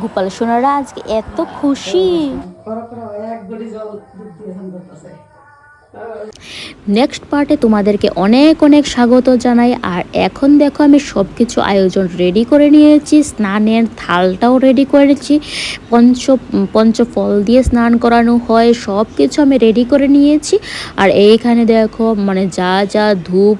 গোপাল সোনারা আজকে এত খুশি। নেক্সট পার্টে তোমাদেরকে অনেক অনেক স্বাগত জানাই। আর এখন দেখো আমি সব কিছু আয়োজন রেডি করে নিয়েছি, স্নানের থালটাও রেডি করেছি। পঞ্চ পঞ্চ ফল দিয়ে স্নান করানো হয় সব কিছু আমি রেডি করে নিয়েছি। আর এইখানে দেখো মানে যা যা ধূপ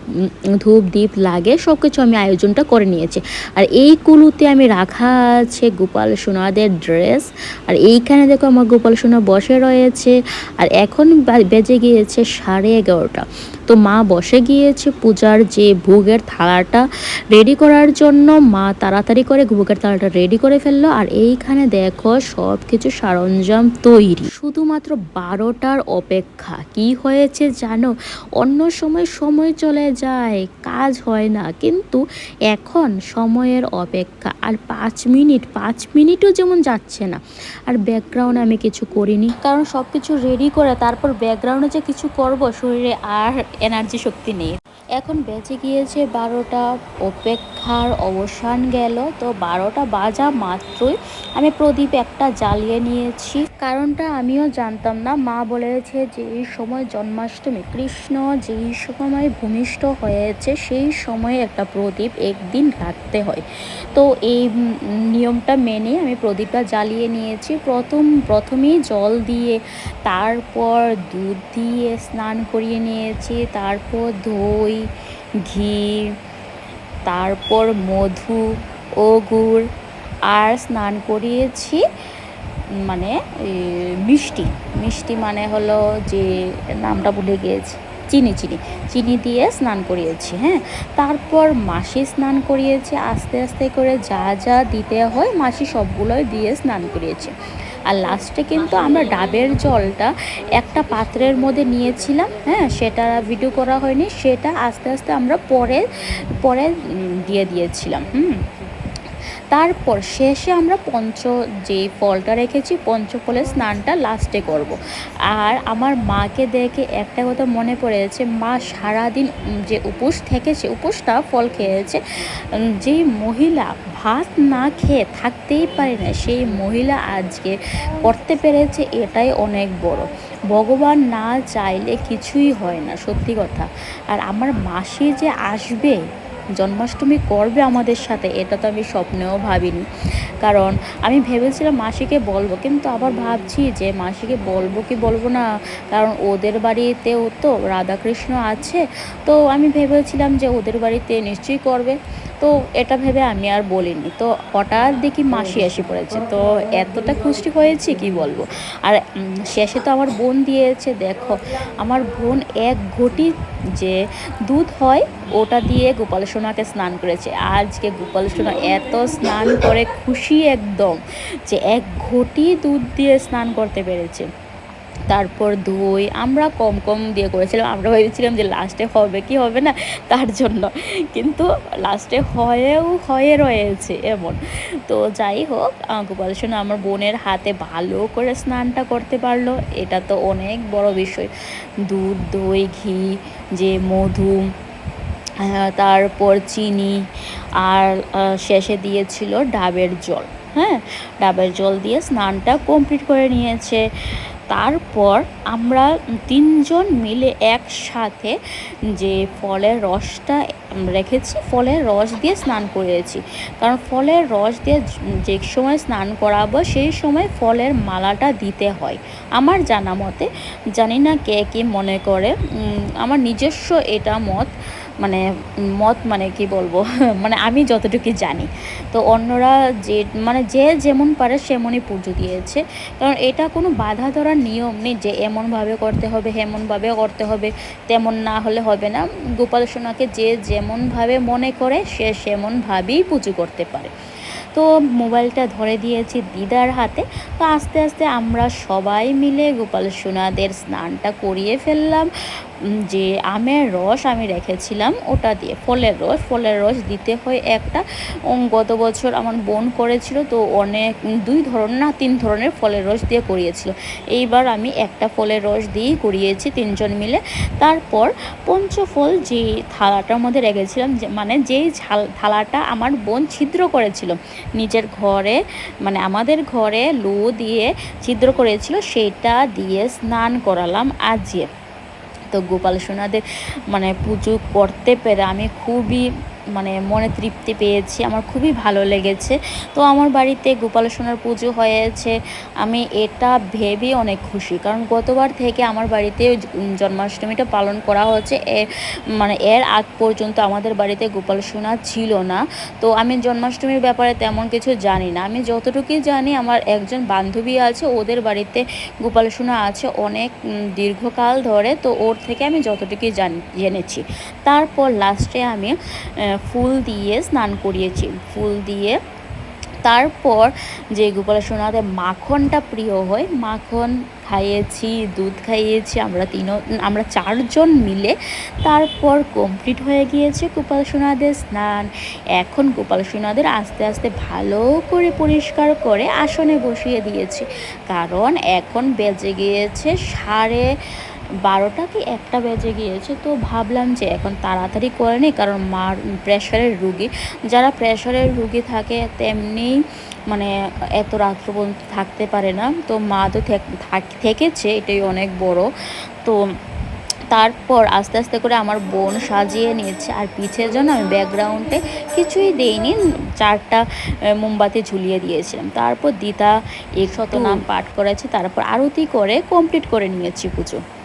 ধূপ দ্বীপ লাগে সব কিছু আমি আয়োজনটা করে নিয়েছি। আর এই কুলুতে আমি রাখা আছে গোপাল সোনাদের ড্রেস আর এইখানে দেখো আমার গোপাল সোনা বসে রয়েছে। আর এখন বেজে গিয়েছে সাড়ে এগারোটা তো মা বসে গিয়েছে পূজার যে ভোগের থালাটা রেডি করার জন্য। মা তাড়াতাড়ি করে ভোগের থালাটা রেডি করে ফেলল আর এইখানে দেখো সব কিছু সরঞ্জাম তৈরি। শুধুমাত্র বারোটার অপেক্ষা। কি হয়েছে জানো? অন্য সময় সময় চলে যায়, কাজ হয় না। কিন্তু এখন সময়ের অপেক্ষা। আর পাঁচ মিনিট, পাঁচ মিনিটও যেমন যাচ্ছে না। আর ব্যাকগ্রাউন্ডে আমি কিছু করিনি। কারণ সব কিছু রেডি করে তারপর ব্যাকগ্রাউন্ডে যে কিছু করব, শরীরে আর এনার্জি শক্তি নেই। এখন বেঁচে গিয়েছে বারোটা অপেক্ষার অবসান গেল। তো বারোটা বাজা মাত্রই আমি প্রদীপ একটা জ্বালিয়ে নিয়েছি। কারণটা আমিও জানতাম না। মা বলেছে যে এই সময় জন্মাষ্টমী, কৃষ্ণ যেই সময় ভূমিষ্ঠ হয়েছে সেই সময়ে একটা প্রদীপ একদিন রাখতে হয়। তো এই নিয়মটা মেনে আমি প্রদীপটা জ্বালিয়ে নিয়েছি। প্রথম, প্রথমেই জল দিয়ে, তারপর দুধ দিয়ে স্নান করিয়ে নিয়েছি, তারপর দই ঘি, তারপর মধু ও গুড় আর স্নান করিয়েছি মানে মিষ্টি। মিষ্টি মানে হলো যে, নামটা ভুলে গিয়েছি। চিনি চিনি। চিনি দিয়ে স্নান করিয়েছি হ্যাঁ? তারপর মাসি স্নান করিয়েছি। আস্তে আস্তে করে যা যা দিতে হয়, মাসি সবগুলোই দিয়ে স্নান করিয়েছি। আর লাস্টে কিন্তু আমরা ডাবের জলটা একটা পাত্রের মধ্যে নিয়েছিলাম হ্যাঁ সেটা ভিডিও করা হয়নি, সেটা আস্তে আস্তে আমরা পরে পরে দিয়ে দিয়েছিলাম, হুম তারপর শেষে আমরা পঞ্চ, যে ফলটা রেখেছি, পঞ্চফলের স্নানটা লাস্টে করব। আর আমার মাকে দেখে একটা কথা মনে পড়েছে, মা সারাদিন যে উপোস থেকেছে, উপোসটা ফল খেয়েছে যেই মহিলা ভাত না খেয়ে থাকতেই পারে না। সেই মহিলা আজকে করতে পেরেছে এটাই অনেক বড়। ভগবান না চাইলে কিছুই হয় না, সত্যি কথা। আর আমার মাসি যে আসবে, জন্মাষ্টমী করবে আমাদের সাথে, এটা তো আমি স্বপ্নেও ভাবিনি। কারণ আমি ভেবেছিলাম মাসিকে বলব, কিন্তু আবার ভাবছি যে মাসিকে বলব কি বলব না, কারণ ওদের বাড়িতেও তো রাধাকৃষ্ণ আছে। তো আমি ভেবেছিলাম যে ওদের বাড়িতে নিশ্চয়ই করবে। তো এটা ভেবে আমি আর বলিনি। তো হঠাৎ দেখি মাসি এসে পড়েছে। তো এতটা খুশি হয়েছি, কি বলব? আর শেষে তো আমার বোন দিয়েছে, দেখো। আমার বোন এক ঘটি যে দুধ হয়, ওটা দিয়ে গোপাল সোনাকে স্নান করেছে। আজকে গোপাল সোনা এত স্নান করে খুশি একদম যে এক ঘটি দুধ দিয়ে স্নান করতে পেরেছে। তারপর দই, আমরা কম কম দিয়ে করেছিলাম। আমরা ভেবেছিলাম যে লাস্টে হবে কি হবে না, তার জন্য। কিন্তু লাস্টে হয়েও, হয়ে রয়েছে এমন। তো যাই হোক গোপাল সোনা আমার বোনের হাতে ভালো করে স্নানটা করতে পারল। এটা তো অনেক বড় বিষয়। দুধ, দই, ঘি, যে মধু তারপর চিনি, আর শেষে দিয়েছিল ডাবের জল। হ্যাঁ ডাবের জল দিয়ে স্নানটা কমপ্লিট করে নিয়েছে। তারপর আমরা তিনজন মিলে একসাথে যে ফলের রসটা রেখেছি, ফলের রস দিয়ে স্নান করেছি। কারণ ফলের রস দিয়ে যে সময় স্নান করাবো, সেই সময় ফলের মালাটা দিতে হয়। আমার জানা মতে, জানি না কে কে মনে করে আমার নিজস্ব এটা মত মানে মত মানে কি বলব? মানে আমি যতটুকু জানি। তো অন্যরা যে মানে যে যেমন পারে সেমনই পুজো দিয়েছে। কারণ এটা কোনো বাধা ধরার নিয়ম নেই যে এমনভাবে করতে হবে এমনভাবে করতে হবে, তেমন না হলে হবে না। গোপাল সোনাকে যে যেমনভাবে মনে করে, সে সেমনভাবেই পুজো করতে পারে। তো মোবাইলটা ধরে দিয়েছি দিদার হাতে। তো আস্তে আস্তে আমরা সবাই মিলে গোপাল সোনাদের স্নানটা করিয়ে ফেললাম। যে আমের রস আমি রেখেছিলাম, ওটা দিয়ে ফলের রস। ফলের রস দিতে হয় একটা গত বছর আমার বোন করেছিল, তো অনেক দুই ধরনের না, তিন ধরনের ফলের রস দিয়ে করিয়েছিল। এইবার আমি একটা ফলের রস দিয়েই করিয়েছি তিনজন মিলে। তারপর পঞ্চফল যে থালাটার মধ্যে রেখেছিলাম মানে যেই ঝাল, থালাটা আমার বোন ছিদ্র করেছিল, নিজের ঘরে মানে আমাদের ঘরে লু দিয়ে ছিদ্র করেছিল, সেটা দিয়ে স্নান করালাম আজকে। তো গোপাল সোনাদের মানে পুজো করতে পেরে আমি খুবই মানে মনে তৃপ্তি পেয়েছি, আমার খুবই ভালো লেগেছে। তো আমার বাড়িতে গোপাল সোনার পুজো হয়েছে, আমি এটা ভেবে অনেক খুশি। কারণ গতবার থেকে আমার বাড়িতে জন্মাষ্টমীটা পালন করা হচ্ছে মানে এর আগ পর্যন্ত আমাদের বাড়িতে গোপাল সোনা ছিল না। তো আমি জন্মাষ্টমীর ব্যাপারে তেমন কিছু জানি না। আমি যতটুকুই জানি আমার একজন বান্ধবী আছে, ওদের বাড়িতে গোপাল সোনা আছে অনেক দীর্ঘকাল ধরে, তো ওর থেকে আমি যতটুকুই জানি, জেনেছি। তারপর লাস্টে আমি ফুল দিয়ে স্নান করিয়েছি। ফুল দিয়ে তারপর যে গোপাল সোনাদের মাখনটা প্রিয় হয়, মাখন খাইয়েছি, দুধ খাইয়েছি, আমরা তিনও, আমরা চারজন মিলে তারপর কমপ্লিট হয়ে গিয়েছে গোপাল সোনাদের স্নান। এখন গোপাল সোনাদের আস্তে আস্তে ভালো করে পরিষ্কার করে আসনে বসিয়ে দিয়েছি। কারণ এখন বেজে গিয়েছে সাড়ে বারোটা কি একটা বেজে গিয়েছে তো ভাবলাম যে এখন তাড়াতাড়ি করে নিই কারণ মার প্রেশারের রুগী। যারা প্রেশারের রুগী থাকে তেমনি মানে এত রাত্র পর্যন্ত থাকতে পারে না। তো মা তো থেক- থাক- থেকেছে এটাই অনেক বড়। তো তারপর আস্তে আস্তে করে আমার বোন সাজিয়ে নিয়েছে আর পিছের জন্য আমি ব্যাকগ্রাউন্ডে কিছুই দেইনি চারটা মোমবাতি ঝুলিয়ে দিয়েছিলাম তারপর দিদা একশত নাম পাঠ করেছে তারপর আরতি করে কমপ্লিট করে নিয়েছি পুজো।